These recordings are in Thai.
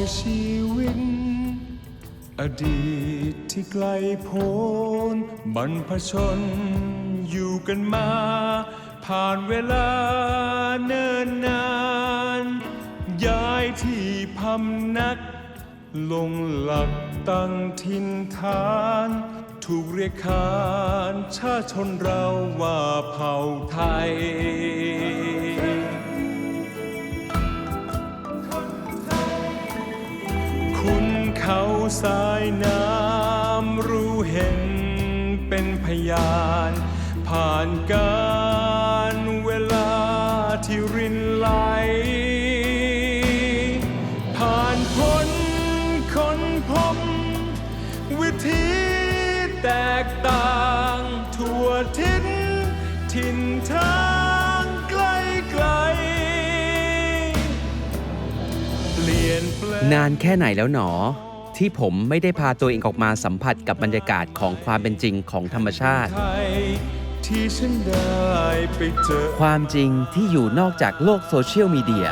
อยชีวิต อดีตที่ไกลโพ้นบรรพชนอยู่กันมา ผ่านเวลาเนิ่นนาน ย้ายที่พำนัก ลงหลักตั้งถิ่นฐาน ถูกเรียกขานชาชนเราว่าเผ่าไทย เขาสายน้ำรู้เห็นเป็นพยาน ผ่านการเวลาที่รินไหล ผ่านพ้นคนพบวิธีแตกต่างทั่วทิศถิ่นทางไกลไกลเปลี่ยนแปลง นานแค่ไหนแล้วหนอ ที่ผมไม่ได้พาตัวเองออกมาสัมผัสกับบรรยากาศของความเป็นจริงของธรรมชาติ ความจริงที่อยู่นอกจากโลกโซเชียลมีเดีย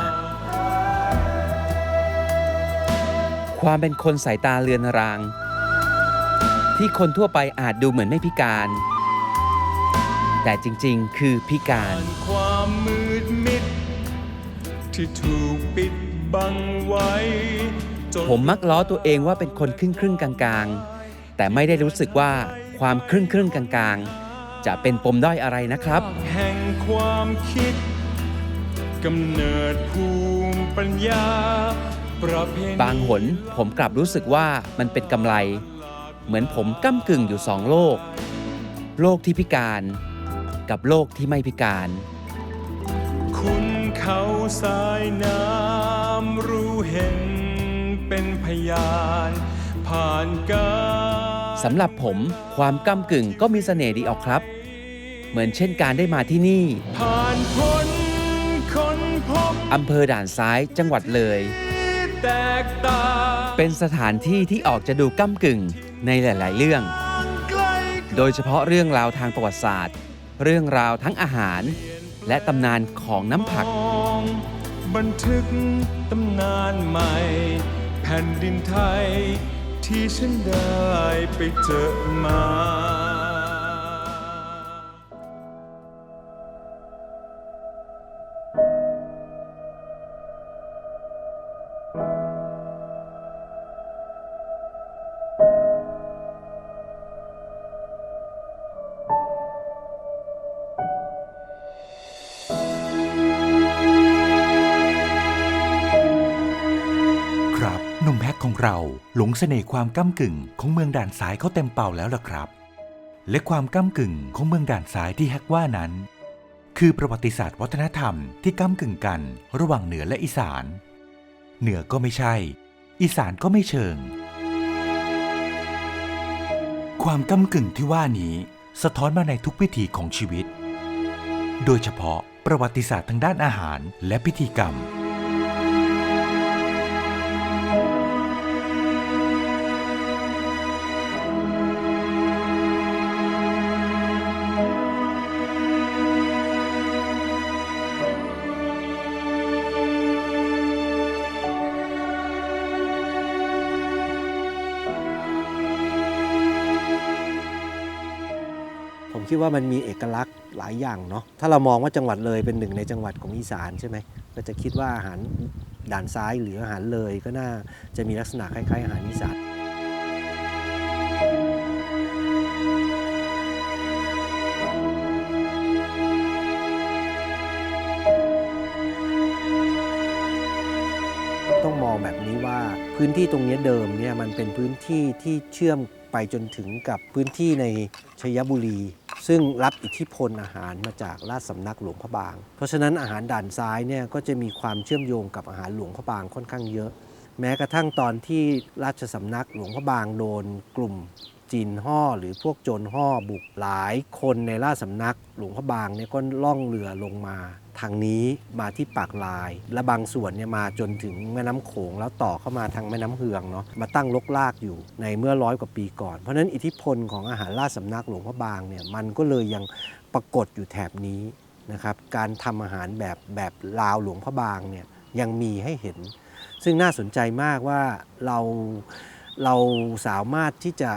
ความเป็นคนสายตาเลือนราง ที่คนทั่วไปอาจดูเหมือนไม่พิการ แต่จริงๆ คือพิการความมืดมิดที่ถูกปิดบังไว้ ผมมักล้อตัวเองว่าเป็นคนครึ่งครึ่งๆกลางๆ แต่ไม่ได้รู้สึกว่าความครึ่งครึ่งๆกลางๆ จะเป็นปมด้อยอะไรนะครับ แห่งความคิดกำเนิดภูมิปัญญาประเพณีบางหนผมกลับรู้สึกว่ามันเป็นกำไร เหมือนผมก้ากึ่งอยู่สองโลก โลกที่พิการกับโลกที่ไม่พิการ คุณเขาสายน้ำรู้เห็น เป็นพยานผ่านการสำหรับผมความก้ากึ่งก็มีเสน่ห์ดีออกครับ เหมือนเช่นการได้มาที่นี่ผ่านพ้นคนพบอำเภอด่านซ้ายจังหวัดเลยที่แตกต่างเป็นสถานที่ที่ออกจะดูก้ากึ่งในหลาย ๆ เรื่องไกลโดยเฉพาะเรื่องราวทางประวัติศาสตร์ เรื่องราวทั้งอาหาร และตำนานของน้ำผัก มองบันทึกตำนานใหม่แผ่นดินไทย ที่ฉันได้ไปเจอมา งเสน่ห์ความก้ากึ่งของเมืองด่านซ้ายเขาเต็มเป่าแล้วล่ะครับ และความก้ากึ่งของเมืองด่านซ้ายที่แฮกว่านั้น คือประวัติศาสตร์วัฒนธรรมที่ก้ากึ่งกันระหว่างเหนือและอีสาน เหนือก็ไม่ใช่ อีสานก็ไม่เชิง ความก้ากึ่งที่ว่านี้สะท้อนมาในทุกวิถีของชีวิต โดยเฉพาะประวัติศาสตร์ทางด้านอาหารและพิธีกรรม คิดว่ามันมีเอกลักษณ์หลายอย่างเนาะถ้าเรามองว่าจังหวัดเลยเป็นหนึ่งในจังหวัดของอีสานใช่ไหมก็จะคิดว่าอาหารด่านซ้ายหรืออาหารเลยก็น่าจะมีลักษณะคล้ายๆ อาหารอีสานต้องมองแบบนี้ว่าพื้นที่ตรงนี้เดิมเนี่ยมันเป็นพื้นที่ที่เชื่อมไปจนถึงกับพื้นที่ในชัยบุรี ซึ่งรับอิทธิพลอาหารมาจากราชสำนักหลวงพระบาง เพราะฉะนั้นอาหารด่านซ้ายเนี่ยก็จะมีความเชื่อมโยงกับอาหารหลวงพระบางค่อนข้างเยอะ แม้กระทั่งตอนที่ราชสำนักหลวงพระบางโดนกลุ่ม จีนห่อหรือพวกโจรห่อบุกหลายคนในราชสำนัก หลวงพระบางเนี่ยก็ล่องเรือลงมา ทางนี้มาที่ปากลาย และบางส่วนเนี่ยมาจนถึงแม่น้ำโขงแล้วต่อเข้ามาทางแม่น้ำเฮืองเนาะมาตั้งลกลากอยู่ในเมื่อร้อยกว่าปีก่อน เพราะฉะนั้นอิทธิพลของอาหารราชสำนักหลวงพระบางเนี่ยมันก็เลยยังปรากฏอยู่แถบนี้นะครับการทำอาหารแบบแบบลาวหลวงพระบางเนี่ยยังมีให้เห็น ซึ่งน่าสนใจมากว่าเราเราสามารถที่จะ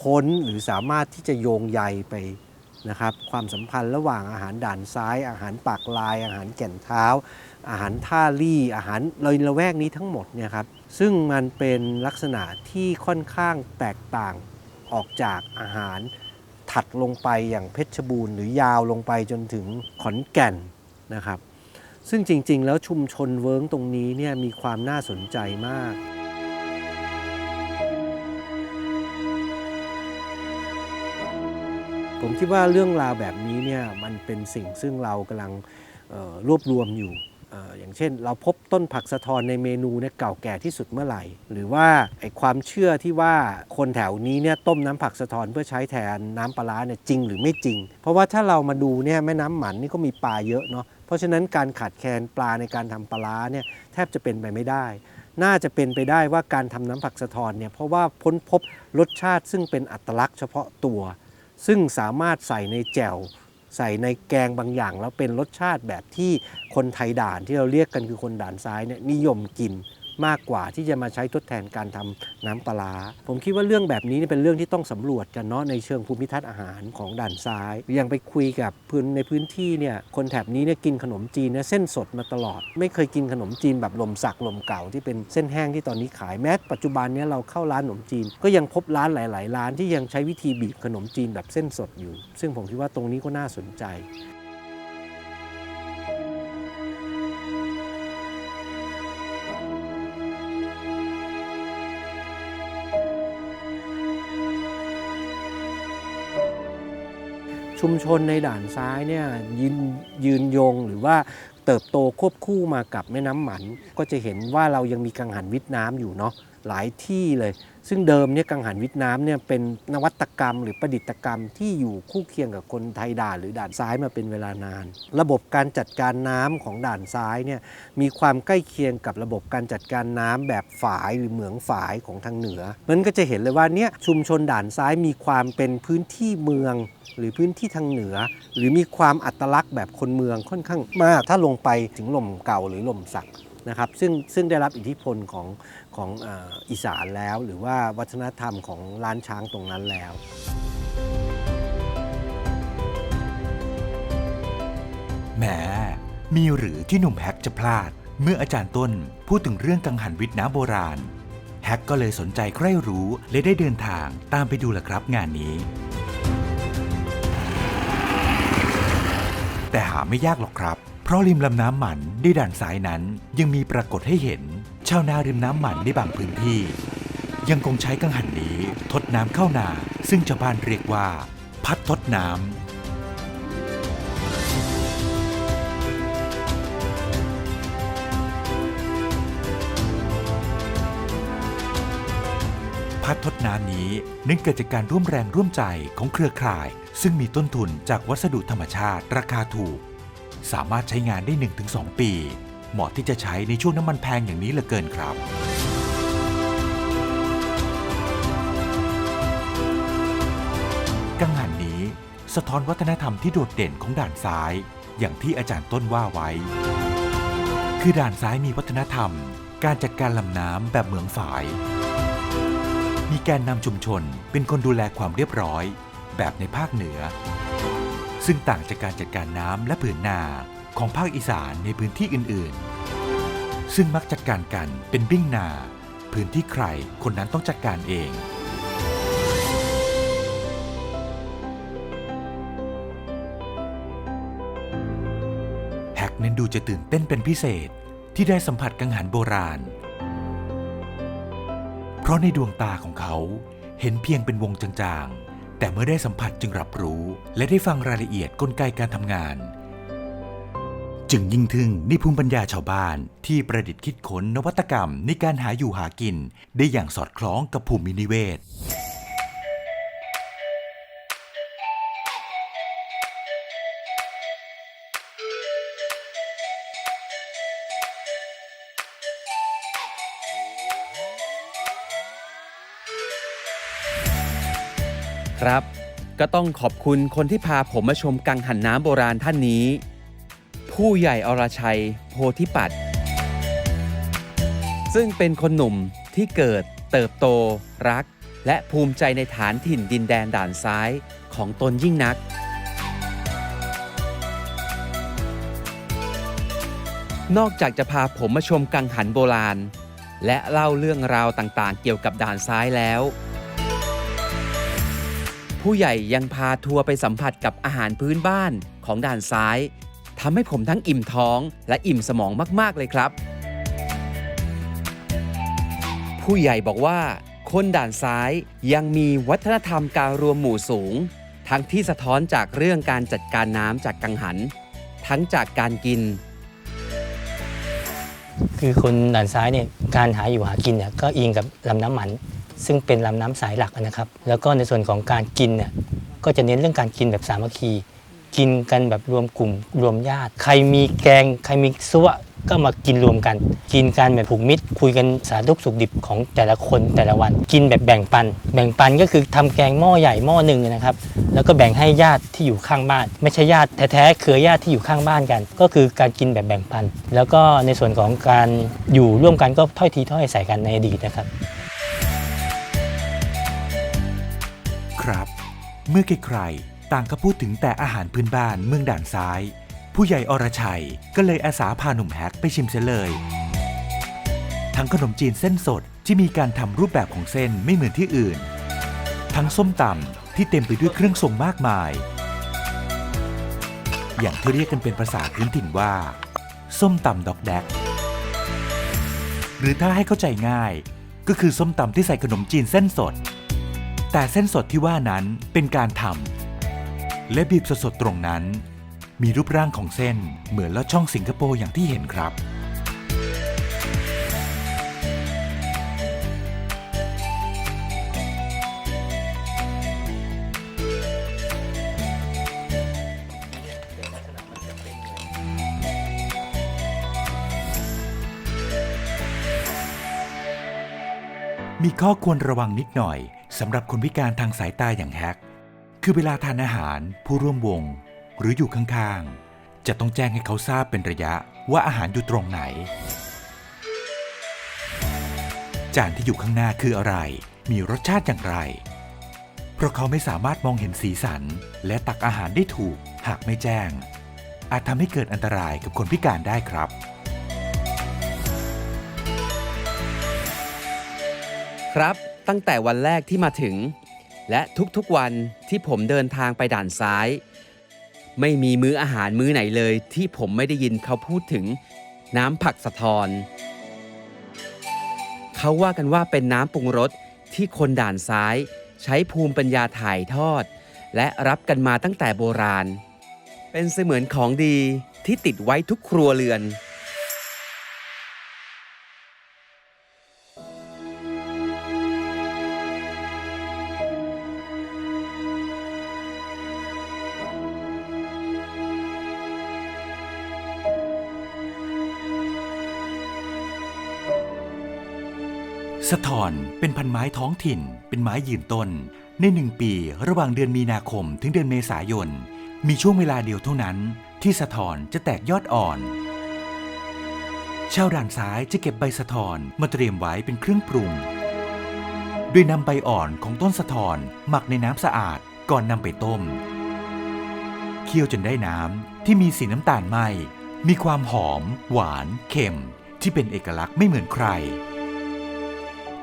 ค้นหรือสามารถที่จะโยงใยไปนะครับความสัมพันธ์ระหว่างอาหารด่านซ้าย อาหารปากลาย อาหารแก่นเท้า อาหารท่าลี่อาหารเลยละแวกนี้ทั้งหมดเนี่ยครับซึ่งมันเป็นลักษณะที่ค่อนข้างแตกต่างออกจากอาหารถัดลงไปอย่างเพชรบูรณ์หรือยาวลงไปจนถึงขอนแก่นนะครับ ซึ่งจริงๆ แล้วชุมชนเวิร์งตรงนี้เนี่ยมีความน่าสนใจมาก ผมคิดว่าเรื่องราวแบบนี้เนี่ยมันเป็นสิ่งซึ่งเรากำลังรวบรวมอยู่ออย่างเช่น เราพบต้นผักสะทอนในเมนูเนี่ยเก่าแก่ที่สุดเมื่อไหร่ หรือว่าไอความเชื่อที่ว่าคนแถวนี้เนี่ยต้มน้ำผักสะทอนเพื่อใช้แทนน้ำปลาเนี่ยจริงหรือไม่จริง เพราะว่าถ้าเรามาดูเนี่ยแม่น้ำหมันนี่ก็มีปลาเยอะเนาะเพราะฉะนั้นการขาดแคลนปลาในการทำปลาร้าเนี่ยแทบจะเป็นไปไม่ได้ น่าจะเป็นไปได้ว่าการทำน้ำผักสะทอนเนี่ยเพราะว่าพ้นพบรสชาติซึ่งเป็นอัตลักษณ์เฉพาะตัว ซึ่งสามารถใส่ในแจ่วใส่ในแกงบางอย่าง แล้วเป็นรสชาติแบบที่คนไทยด่านที่เราเรียกกันคือคนด่านซ้ายเนี่ยนิยมกิน มากกว่าที่จะมาใช้ทดแทนการทำน้ำปลา ผมคิดว่าเรื่องแบบนี้เป็นเรื่องที่ต้องสำรวจกันเนาะในเชิงภูมิทัศน์อาหารของด่านซ้ายอย่างไปคุยกับพื้นในพื้นที่เนี่ยคนแถบนี้เนี่ยกินขนมจีนเนี่ยเส้นสดมาตลอด ไม่เคยกินขนมจีนแบบลมสักลมเก่าที่เป็นเส้นแห้งที่ตอนนี้ขายแม้ปัจจุบันเนี้เราเข้าร้านขนมจีน ก็ยังพบร้านหลาย ๆ ร้านที่ยังใช้วิธีบีบขนมจีนแบบเส้นสดอยู่ ซึ่งผมคิดว่าตรงนี้ก็น่าสนใจ ชุมชนในด่านซ้ายเนี่ยยืนยืนยงหรือว่าเติบโตควบคู่มากับแม่น้ำหมัน ก็จะเห็นว่าเรายังมีกังหันวิทย์น้ำอยู่เนาะ หลายที่เลย ซึ่งเดิมเนี่ยกังหันวิทย์น้ำเนี่ยเป็นนวัตกรรม หรือประดิษฐกรรมที่อยู่คู่เคียงกับคนไทยด่านหรือด่านซ้ายมาเป็นเวลานาน ระบบการจัดการน้ำของด่านซ้ายเนี่ยมีความใกล้เคียงกับระบบการจัดการน้ำแบบฝายหรือเหมืองฝายของทางเหนือมันก็จะเห็นเลยว่าเนี่ยชุมชนด่านซ้ายมีความเป็นพื้นที่เมืองหรือพื้นที่ทางเหนือ หรือมีความอัตลักษณ์แบบคนเมืองค่อนข้างมาก ถ้าลงไปถึงลมเก่าหรือลมสัก นะครับซึ่งซึ่งได้รับอิทธิพลของของอีสานแล้ว หรือว่าวัฒนธรรมของล้านช้างตรงนั้นแล้วแหมมีหรือที่หนุ่มแฮกจะพลาด เมื่ออาจารย์ต้นพูดถึงเรื่องกังหันวิทย์น้ำโบราณ แฮกก็เลยสนใจใคร่รู้และได้เดินทางตามไปดูละครับงานนี้ แต่หาไม่ยากหรอกครับ เพราะริมลำน้ำหมันในด่านซ้ายนั้นยังมีปรากฏให้เห็น ชาวนาริมน้ำหมันในบางพื้นที่ ยังคงใช้กังหันนี้ทดน้ำเข้านา ซึ่งชาวบ้านเรียกว่า พัดทดน้ำพัดทดน้ำนี้เนื่องเกิดจากการร่วมแรงร่วมใจของเครือข่าย ซึ่งมีต้นทุนจากวัสดุธรรมชาติราคาถูก สามารถใช้งานได้ 1-2 ปี เหมาะที่จะใช้ในช่วงน้ำมันแพงอย่างนี้เหลือเกินครับ กังหันนี้สะท้อนวัฒนธรรมที่โดดเด่นของด่านซ้าย อย่างที่อาจารย์ต้นว่าไว้ คือด่านซ้ายมีวัฒนธรรม การจัดการลำน้ำแบบเหมืองฝาย มีแกนนำชุมชนเป็นคนดูแลความเรียบร้อย แบบในภาคเหนือ ซึ่งต่างจากการจัดการน้ำและผืนนาของภาคอีสานในพื้นที่อื่นๆ ซึ่งมักจัดการกันเป็นบิ้งนา พื้นที่ใครคนนั้นต้องจัดการเอง แฮกนั้นดูจะตื่นเต้นเป็นพิเศษที่ได้สัมผัสกังหันโบราณ เพราะในดวงตาของเขาเห็นเพียงเป็นวงจางๆ แต่เมื่อได้สัมผัสจึงรับรู้ และได้ฟังรายละเอียดกลไกการทำงาน จึงยิ่งทึ่งในภูมิปัญญาชาวบ้าน ที่ประดิษฐ์คิดค้นนวัตกรรมในการหาอยู่หากิน ได้อย่างสอดคล้องกับภูมินิเวศ ครับ ก็ต้องขอบคุณคนที่พาผมมาชมกังหันน้ำโบราณท่านนี้ ผู้ใหญ่อรชัยโพธิปัตย์ซึ่งเป็นคนหนุ่มที่เกิดเติบโต รัก และภูมิใจในฐานถิ่นดินแดนด่านซ้ายของตนยิ่งนัก นอกจากจะพาผมมาชมกังหันโบราณ และเล่าเรื่องราวต่างๆ เกี่ยวกับด่านซ้ายแล้ว ผู้ใหญ่ยังพาทัวร์ไปสัมผัสกับอาหารพื้นบ้านของด่านซ้ายทำให้ผมทั้งอิ่มท้องและอิ่มสมองมาก ๆ เลยครับ ผู้ใหญ่บอกว่า คนด่านซ้ายยังมีวัฒนธรรมการรวมหมู่สูง ทั้งที่สะท้อนจากเรื่องการจัดการน้ำจากกังหัน ทั้งจากการกิน คือคนด่านซ้ายเนี่ยการหาอยู่หากินเนี่ยก็อิงกับลำน้ำมัน ซึ่งเป็นลำน้ำสายหลักนะครับ แล้วก็ในส่วนของการกินเนี่ยก็จะเน้นเรื่องการกินแบบสามัคคี กินกันแบบรวมกลุ่มรวมญาติ ใครมีแกง ใครมีซัวก็มากินรวมกัน กินกันแบบผูกมิตร คุยกันสารทุกสุขดิบของแต่ละคนแต่ละวัน กินแบบแบ่งปัน แบ่งปันก็คือทำแกงหม้อใหญ่หม้อหนึ่งนะครับ แล้วก็แบ่งให้ญาติที่อยู่ข้างบ้าน ไม่ใช่ญาติแท้ๆเครือญาติที่อยู่ข้างบ้านกัน ก็คือการกินแบบแบ่งปัน แล้วก็ในส่วนของการอยู่ร่วมกันก็ถ้อยทีถ้อยอาศัยกันในอดีตนะครับ ครับ เมื่อใครๆต่างก็พูดถึงแต่อาหารพื้นบ้านเมืองด่านซ้าย ผู้ใหญ่อรชัยก็เลยอาสาพาหนุ่มแฮกไปชิมเสียเลย ทั้งขนมจีนเส้นสดที่มีการทำรูปแบบของเส้นไม่เหมือนที่อื่น ทั้งส้มตำที่เต็มไปด้วยเครื่องทรงมากมาย อย่างที่เรียกกันเป็นภาษาพื้นถิ่นว่า ส้มตำดอกแดก หรือถ้าให้เข้าใจง่าย ก็คือส้มตำที่ใส่ขนมจีนเส้นสด แต่เส้นสดที่ว่านั้นเป็นการทำและบีบสดๆตรงนั้น มีรูปร่างของเส้นเหมือนลอดช่องสิงคโปร์อย่างที่เห็นครับ มีข้อควรระวังนิดหน่อย สำหรับคนพิการทางสายตาอย่างแฮก คือเวลาทานอาหารผู้ร่วมวง หรืออยู่ข้างๆ จะต้องแจ้งให้เขาทราบเป็นระยะว่าอาหารอยู่ตรงไหน จานที่อยู่ข้างหน้าคืออะไร มีรสชาติอย่างไร เพราะเขาไม่สามารถมองเห็นสีสัน และตักอาหารได้ถูก หากไม่แจ้ง อาจทำให้เกิดอันตรายกับคนพิการได้ครับครับ ตั้งแต่วันแรกที่มาถึง และทุกๆวันที่ผมเดินทางไปด่านซ้าย ไม่มีมื้ออาหารมื้อไหนเลยที่ผมไม่ได้ยินเขาพูดถึงน้ำผักสะทอนเขาว่ากันว่าเป็นน้ำปรุงรสที่คนด่านซ้าย ใช้ภูมิปัญญาถ่ายทอด และรับกันมาตั้งแต่โบราณ เป็นเสมือนของดีที่ติดไว้ทุกครัวเรือน สะทอนเป็นพันไม้ท้องถิ่น เป็นไม้ยืนต้น ในหนึ่งปีระหว่างเดือนมีนาคมถึงเดือนเมษายน มีช่วงเวลาเดียวเท่านั้น ที่สะทอนจะแตกยอดอ่อน ชาวด่านซ้ายจะเก็บใบสะทอนมาเตรียมไว้เป็นเครื่องปรุง โดยนำใบอ่อนของต้นสะทอนหมักในน้ำสะอาดก่อนนำไปต้ม เคี่ยวจนได้น้ำที่มีสีน้ำตาลไหมมีความหอม หวาน เค็ม ที่เป็นเอกลักษณ์ไม่เหมือนใคร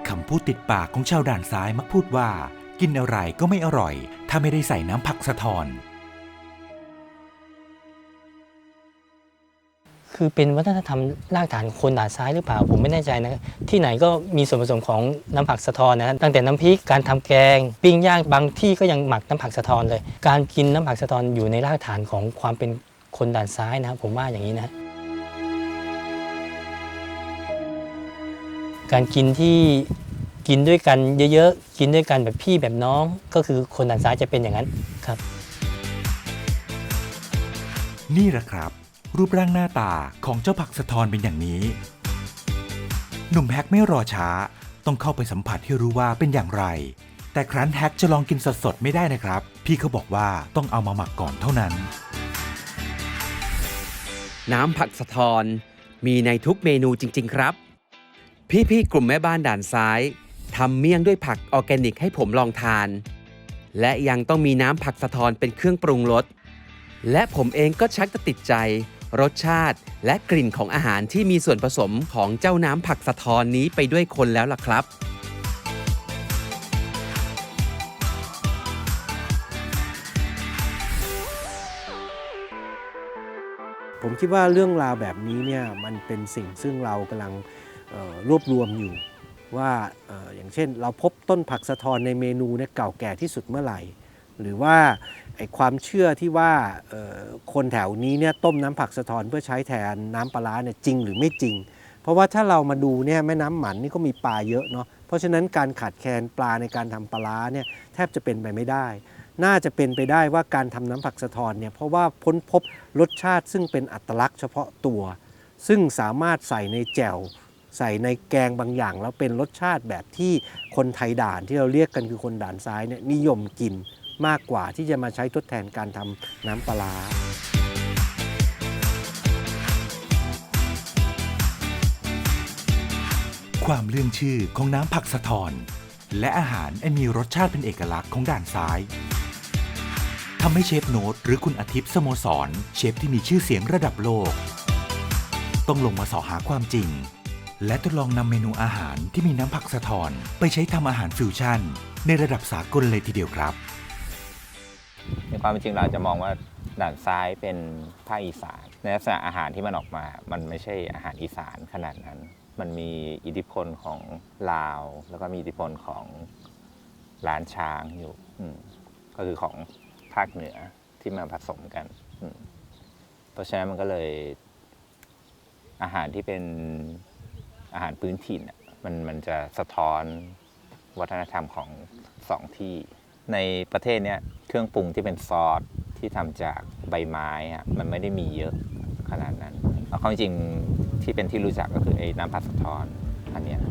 คำพูดติดปากของชาวด่านซ้ายมักพูดว่า กินอะไรก็ไม่อร่อย ถ้าไม่ได้ใส่น้ำผักสะทอน คือเป็นวัฒนธรรมรากฐานคนด่านซ้ายหรือเปล่า ผมไม่แน่ใจนะ ที่ไหนก็มีส่วนผสมของน้ำผักสะทอนนะตั้งแต่น้ำพริกการทำแกง ปิ้งย่างบางที่ก็ยังหมักน้ำผักสะทอนเลย การกินน้ำผักสะทอนอยู่ในรากฐานของความเป็นคนด่านซ้ายนะครับผมว่าอย่างนี้นะ การกินที่กินด้วยกันเยอะๆ กินด้วยกันแบบพี่แบบน้อง ก็คือคนด่านซ้ายจะเป็นอย่างนั้นครับ นี่แหละครับ รูปร่างหน้าตาของเจ้าผักสะทอนเป็นอย่างนี้ หนุ่มแฮกไม่รอช้า ต้องเข้าไปสัมผัสให้รู้ว่าเป็นอย่างไร แต่ครั้นแฮกจะลองกินสดๆไม่ได้นะครับ พี่เขาบอกว่าต้องเอามาหมักก่อนเท่านั้น น้ำผักสะทอนมีในทุกเมนูจริง ๆ ครับ พี่ๆกลุ่มแม่บ้านด่านซ้ายทำเมี่ยงด้วยผักออร์แกนิกให้ผมลองทาน และยังต้องมีน้ำผักสะทอนเป็นเครื่องปรุงรสและผมเองก็ชักจะติดใจ รสชาติและกลิ่นของอาหารที่มีส่วนผสมของเจ้าน้ำผักสะทอนนี้ไปด้วยคนแล้วล่ะครับผมคิดว่าเรื่องราวแบบนี้เนี่ยมันเป็นสิ่งซึ่งเรากำลัง รวบรวมอยู่ว่าออย่างเช่น เราพบต้นผักสะทอนในเมนูเนี่ยเก่าแก่ที่สุดเมื่อไหร่ หรือว่าไอความเชื่อที่ว่าคนแถวนี้เนี่ยต้มน้ำผักสะทอนเพื่อใช้แทนน้ำปลาร้าเนี่ยจริงหรือไม่จริง เพราะว่าถ้าเรามาดูเนี่ยแม่น้ำหมันนี่ก็มีปลาเยอะเนาะเพราะฉะนั้นการขาดแคลนปลาในการทำปลาร้าเนี่ยแทบจะเป็นไปไม่ได้ น่าจะเป็นไปได้ว่าการทำน้ำผักสะทอนเนี่ยเพราะว่าพ้นพบรสชาติซึ่งเป็นอัตลักษณ์เฉพาะตัว ซึ่งสามารถใส่ในแจ่ว ใส่ในแกงบางอย่าง แล้วเป็นรสชาติแบบที่คนไทยด่านที่เราเรียกกันคือคนด่านซ้ายเนี่ยนิยมกินมากกว่าที่จะมาใช้ทดแทนการทำน้ำปลาความเรื่องชื่อของน้ำผักสะทอน และอาหารอันมีรสชาติเป็นเอกลักษณ์ของด่านซ้ายทำให้เชฟโน้ตหรือคุณอาทิตย์สโมสร เชฟที่มีชื่อเสียงระดับโลก ต้องลงมาสอหาความจริง และทดลองนำเมนูอาหารที่มีน้ำผักสะทอน ไปใช้ทำอาหารฟิวชั่น ในระดับสากลเลยทีเดียวครับ ในความเป็นจริงเราจะมองว่าด่านซ้ายเป็นภาคอีสาน ในลักษณะอาหารที่มันออกมา มันไม่ใช่อาหารอีสานขนาดนั้น มันมีอิทธิพลของลาว แล้วก็มีอิทธิพลของล้านช้างอยู่ก็คือของภาคเหนือที่มาผสมกัน เพราะฉะนั้นมันก็เลยอาหารที่เป็น อาหารพื้นถิ่นมันมันจะสะท้อนวัฒนธรรมของสองที่ ในประเทศเนี้ยเครื่องปรุงที่เป็นซอสที่ทำจากใบไม้อะมันไม่ได้มีเยอะขนาดนั้นเอาความจริงที่เป็นที่รู้จักก็คือไอ้น้ำผัดสะท้อนอันเนี้ย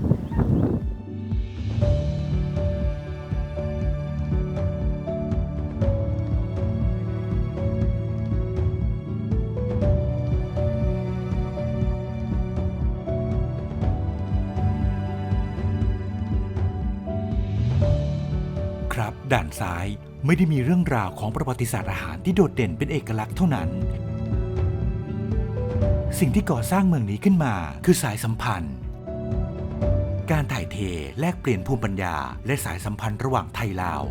ซ้าย ไม่ได้มีเรื่องราวของประวัติศาสตร์อาหารที่โดดเด่นเป็นเอกลักษณ์เท่านั้น สิ่งที่ก่อสร้างเมืองนี้ขึ้นมาคือสายสัมพันธ์ การถ่ายเทแลกเปลี่ยนภูมิปัญญา และสายสัมพันธ์ระหว่างไทยลาว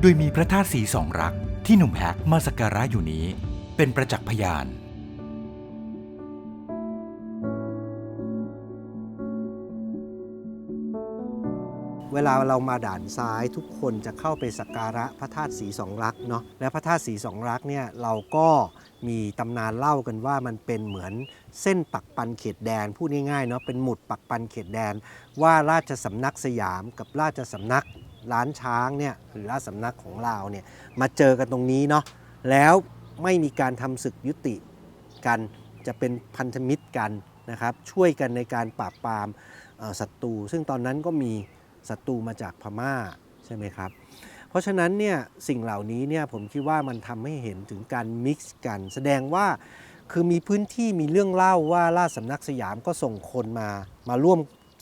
โดยมีพระธาตุสีสองรักที่หนุ่มแฮกมาสักการะอยู่นี้ เป็นประจักษ์พยาน เวลาเรามาด่านซ้ายทุกคนจะเข้าไปสักการะพระธาตุสีสองรักเนาะและพระธาตุสีสองรักเนี่ยเราก็มีตำนานเล่ากันว่ามันเป็นเหมือนเส้นปักปันเขตแดนพูดง่ายๆเนาะเป็นหมุดปักปันเขตแดน ว่าราชสำนักสยามกับราชสำนักล้านช้างเนี่ยหรือราชสำนักของเราวเนี่ยมาเจอกันตรงนี้เนาะแล้วไม่มีการทำศึกยุติกันจะเป็นพันธมิตรกันนะครับช่วยกันในการปราบปรามศัตรูซึ่งตอนนั้นก็มี ศัตรูมาจากพม่าใช่ไหมครับ เพราะฉะนั้นเนี่ยสิ่งเหล่านี้เนี่ยผมคิดว่ามันทำให้เห็นถึงการมิกซ์กัน แสดงว่าคือมีพื้นที่มีเรื่องเล่าว่าราชสำนักสยามก็ส่งคนมามาร่วม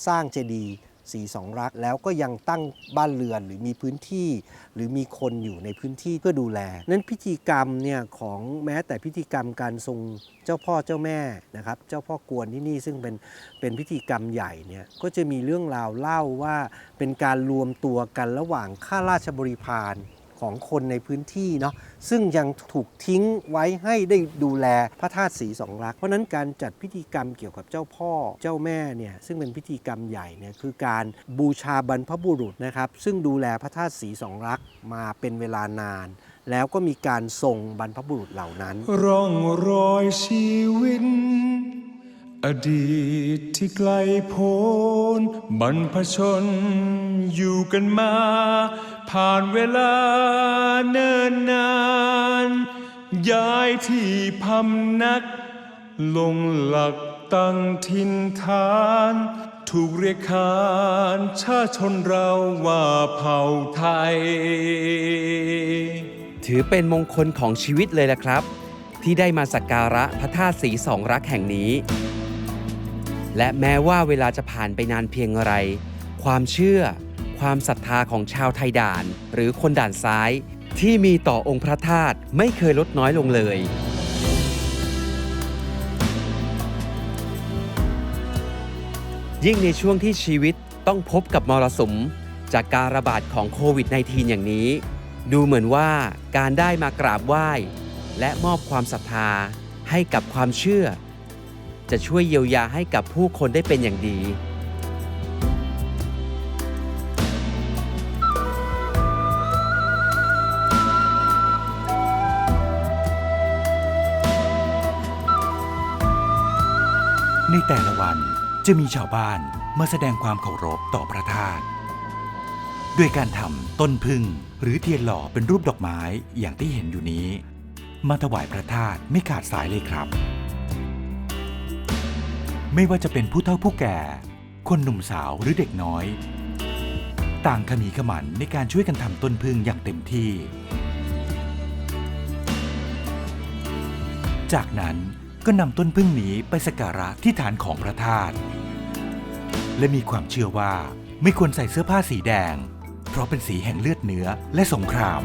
สร้างเจดีย์ สีสองรัก แล้วก็ยังตั้งบ้านเรือนหรือมีพื้นที่ หรือมีคนอยู่ในพื้นที่เพื่อดูแล นั้นพิธีกรรมเนี่ยของแม้แต่พิธีกรรมการทรงเจ้าพ่อเจ้าแม่นะครับเจ้าพ่อกวนที่นี่ซึ่งเป็นเป็นพิธีกรรมใหญ่เนี่ยก็จะมีเรื่องราวเล่าว่าเป็นการรวมตัวกันระหว่างข้าราชบริพาร ของคนในพื้นที่เนาะซึ่งยังถูกทิ้งไว้ให้ได้ดูแลพระธาตุสีสองรัก เพราะนั้นการจัดพิธีกรรมเกี่ยวกับเจ้าพ่อเจ้าแม่เนี่ยซึ่งเป็นพิธีกรรมใหญ่เนี่ยคือการบูชาบรรพบุรุษนะครับซึ่งดูแลพระธาตุสีสองรักมาเป็นเวลานาน แล้วก็มีการส่งบรรพบุรุษเหล่านั้น ร่องรอยชีวิต อดีตที่ไกลโพ้นบรรพชนอยู่กันมา ผ่านเวลาเนิ่นนาน ย้ายที่พำนัก ลงหลักตั้งถิ่นฐาน ถูกเรียกขานชาชนเราว่าเผ่าไทย ถือเป็นมงคลของชีวิตเลยละครับ ที่ได้มาสักการะพระธาตุสีสองรักแห่งนี้ และแม้ว่าเวลาจะผ่านไปนานเพียงไร ความเชื่อ ความศรัทธาของชาวไทยด่าน หรือคนด่านซ้าย ที่มีต่อองค์พระธาตุไม่เคยลดน้อยลงเลย ยิ่งในช่วงที่ชีวิตต้องพบกับมรสุม จากการระบาดของโควิด -19 อย่างนี้ ดูเหมือนว่าการได้มากราบไหว้ และมอบความศรัทธาให้กับความเชื่อ จะช่วยเยียวยาให้กับผู้คนได้เป็นอย่างดี ในแต่ละวันจะมีชาวบ้านมาแสดงความเคารพต่อพระธาตุด้วยการทำต้นพึ่งหรือเทียนหล่อเป็นรูปดอกไม้อย่างที่เห็นอยู่นี้ มาถวายพระธาตุไม่ขาดสายเลยครับ ไม่ว่าจะเป็นผู้เฒ่าผู้แก่ คนหนุ่มสาวหรือเด็กน้อย ต่างขมีขมันในการช่วยกันทำต้นพึ่งอย่างเต็มที่ จากนั้นก็นำต้นพึ่งนี้ไปสักการะที่ฐานของพระธาตุและมีความเชื่อว่าไม่ควรใส่เสื้อผ้าสีแดง เพราะเป็นสีแห่งเลือดเนื้อและสงคราม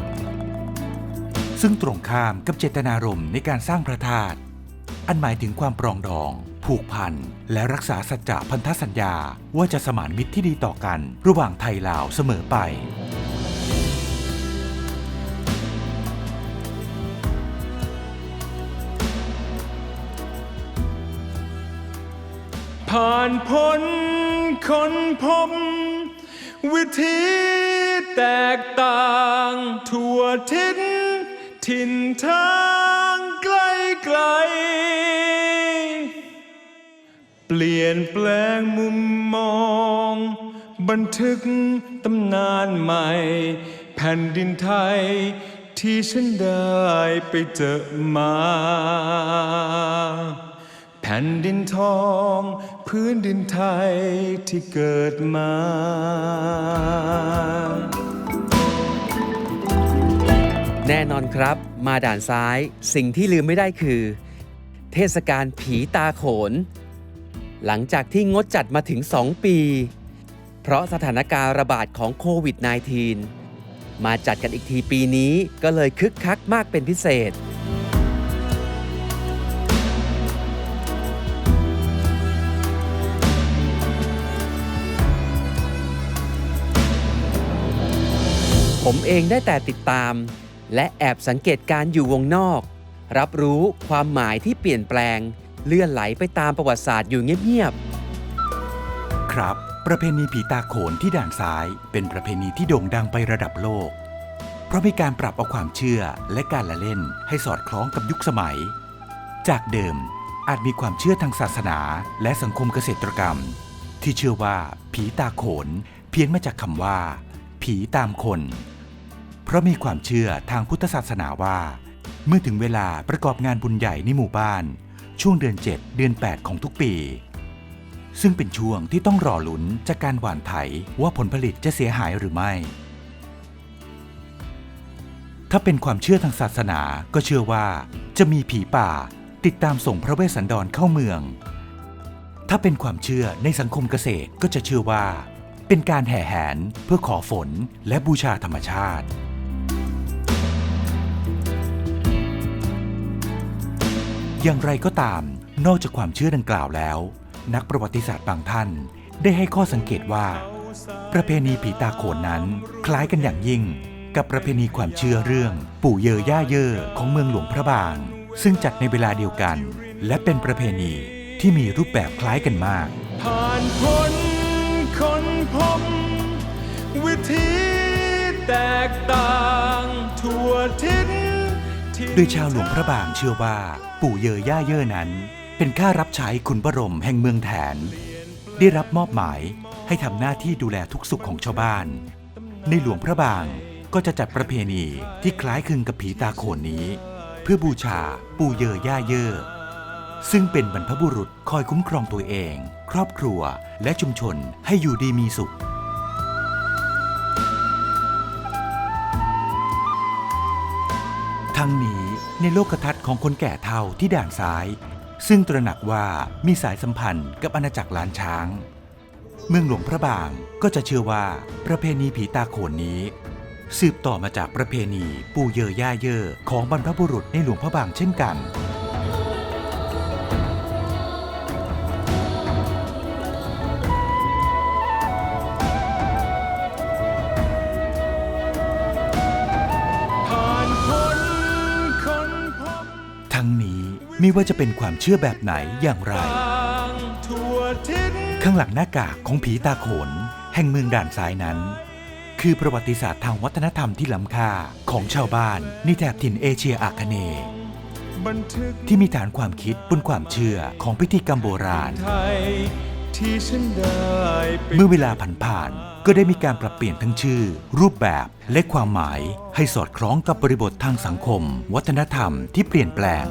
ซึ่งตรงข้ามกับเจตนารมณ์ในการสร้างพระธาตุอันหมายถึงความปรองดอง ผูกพันและรักษาสัจจะพันธสัญญาว่าจะสมานมิตรที่ดีต่อกัน ระหว่างไทยลาวเสมอไปผ่านพ้นคนพบ วิธีแตกต่างทั่วทิศถิ่นทาง ลี่ยนแปลงมุมมอง บันทึกตำนานใหม่ แผ่นดินไทย ที่ฉันได้ไปเจอมา แผ่นดินทอง พื้นดินไทยที่เกิดมาแน่นอนครับ มาด่านซ้าย สิ่งที่ลืมไม่ได้คือ เทศกาลผีตาโขน หลังจากที่งดจัดมาถึง 2 ปี เพราะสถานการณ์ระบาดของโควิด -19 มาจัดกันอีกทีปีนี้ก็เลยคึกคักมากเป็นพิเศษ ผมเองได้แต่ติดตาม และแอบสังเกตการอยู่วงนอก รับรู้ความหมายที่เปลี่ยนแปลง เลื่อนไหลไปตามประวัติศาสตร์อยู่เงียบๆ ครับ ประเพณีผีตาโขนที่ด่านซ้าย เป็นประเพณีที่โด่งดังไประดับโลก เพราะมีการปรับเอาความเชื่อและการละเล่นให้สอดคล้องกับยุคสมัย จากเดิมอาจมีความเชื่อทางศาสนาและสังคมเกษตรกรรม ที่เชื่อว่าผีตาโขนเพี้ยนมาจากคำว่า ผีตามคน เพราะมีความเชื่อทางพุทธศาสนาว่า เมื่อถึงเวลาประกอบงานบุญใหญ่ในหมู่บ้าน ช่วงเดือน 7 เดือน 8 ของทุกปี ซึ่งเป็นช่วงที่ต้องรอลุ้นจากการหว่านไถว่าผลผลิตจะเสียหายหรือไม่ ถ้าเป็นความเชื่อทางศาสนาก็เชื่อว่า จะมีผีป่าติดตามส่งพระเวสสันดรเข้าเมือง ถ้าเป็นความเชื่อในสังคมเกษตรก็จะเชื่อว่า เป็นการแห่แหนเพื่อขอฝนและบูชาธรรมชาติ อย่างไรก็ตาม นอกจากความเชื่อดังกล่าวแล้ว นักประวัติศาสตร์บางท่าน ได้ให้ข้อสังเกตว่า ประเพณีผีตาโขนนั้น คล้ายกันอย่างยิ่ง กับประเพณีความเชื่อเรื่อง ปู่เยอย่าเย่อของเมืองหลวงพระบาง ซึ่งจัดในเวลาเดียวกัน และเป็นประเพณีที่มีรูปแบบคล้ายกันมาก ผ่านพ้นคนพบวิธีแตกต่างทั่วทิศ โดยชาวหลวงพระบางเชื่อว่า ปู่เยอย่าเย่อนั้น เป็นข้ารับใช้ขุนบรมแห่งเมืองแถน ได้รับมอบหมายให้ทำหน้าที่ดูแลทุกสุขของชาวบ้าน ในหลวงพระบางก็จะจัดประเพณีที่คล้ายคลึงกับผีตาโขนนี้ เพื่อบูชาปู่เยอย่าเย่อซึ่งเป็นบรรพบุรุษคอยคุ้มครองตัวเอง ครอบครัวและชุมชนให้อยู่ดีมีสุข ทั้งนี้ในโลกทัศน์ของคนแก่เฒ่าที่ด่านซ้าย ซึ่งตระหนักว่ามีสายสัมพันธ์กับอาณาจักรล้านช้าง เมืองหลวงพระบางก็จะเชื่อว่าประเพณีผีตาโขนนี้ สืบต่อมาจากประเพณีปู่เยอย่าเยอของบรรพบุรุษในหลวงพระบางเช่นกัน ไม่ว่าจะเป็นความเชื่อแบบไหนอย่างไร ข้างหลังหน้ากากของผีตาโขน แห่งเมืองด่านซ้ายนั้น คือประวัติศาสตร์ทางวัฒนธรรมที่ล้ำค่าของชาวบ้านในแถบถิ่นเอเชียอาคเนย์ที่มีฐานความคิดบนความเชื่อของพิธีกรรมโบราณ เมื่อเวลาผ่านผ่านๆก็ได้มีการปรับเปลี่ยนทั้งชื่อ รูปแบบและความหมายให้สอดคล้องกับบริบททางสังคม วัฒนธรรมที่เปลี่ยนแปลง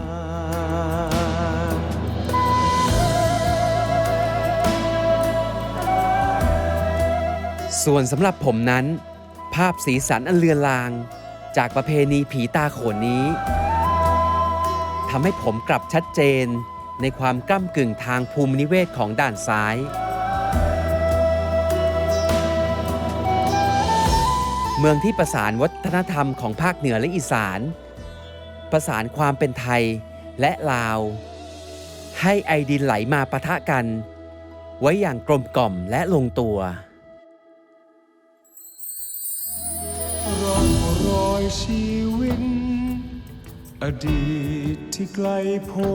ส่วนสำหรับผมนั้น ภาพสีสันอันเลือนลาง จากประเพณีผีตาโขนนี้ทำให้ผมกลับชัดเจนในความก้ากึ่งทางภูมินิเวศของด่านซ้าย เมืองที่ประสานวัฒนธรรมของภาคเหนือและอีสาน ประสานความเป็นไทยและลาว ให้ไอดินไหลมาปะทะกัน ไว้อย่างกลมกล่อมและลงตัว ร่องรอยชีวิต อดีตที่ไกลโพ้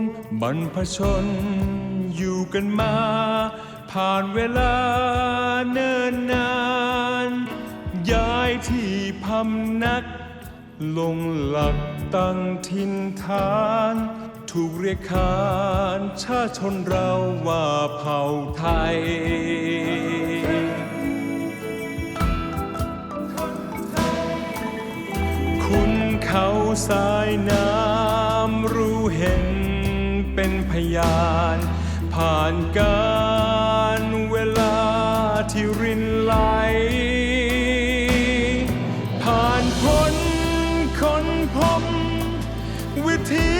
นบรรพชนอยู่กันมา ผ่านเวลาเนิ่นนาน ย้ายที่พำนัก ลงหลักตั้งถิ่นฐาน ถูกเรียกขานชาชนเราว่าเผ่าไทย เขาสายน้ำรู้เห็นเป็นพยาน ผ่านการเวลาที่รินไหล ผ่านพ้นคนพบวิธี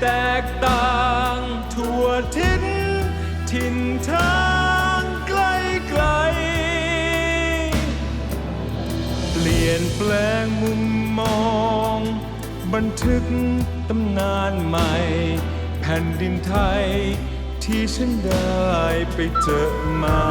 แตกต่างทั่วทิศถิ่นทางไกลไกล เปลี่ยนแปลงมุม บันทึกตำนานใหม่ แผ่นดินไทยที่ฉันได้ไปเจอมา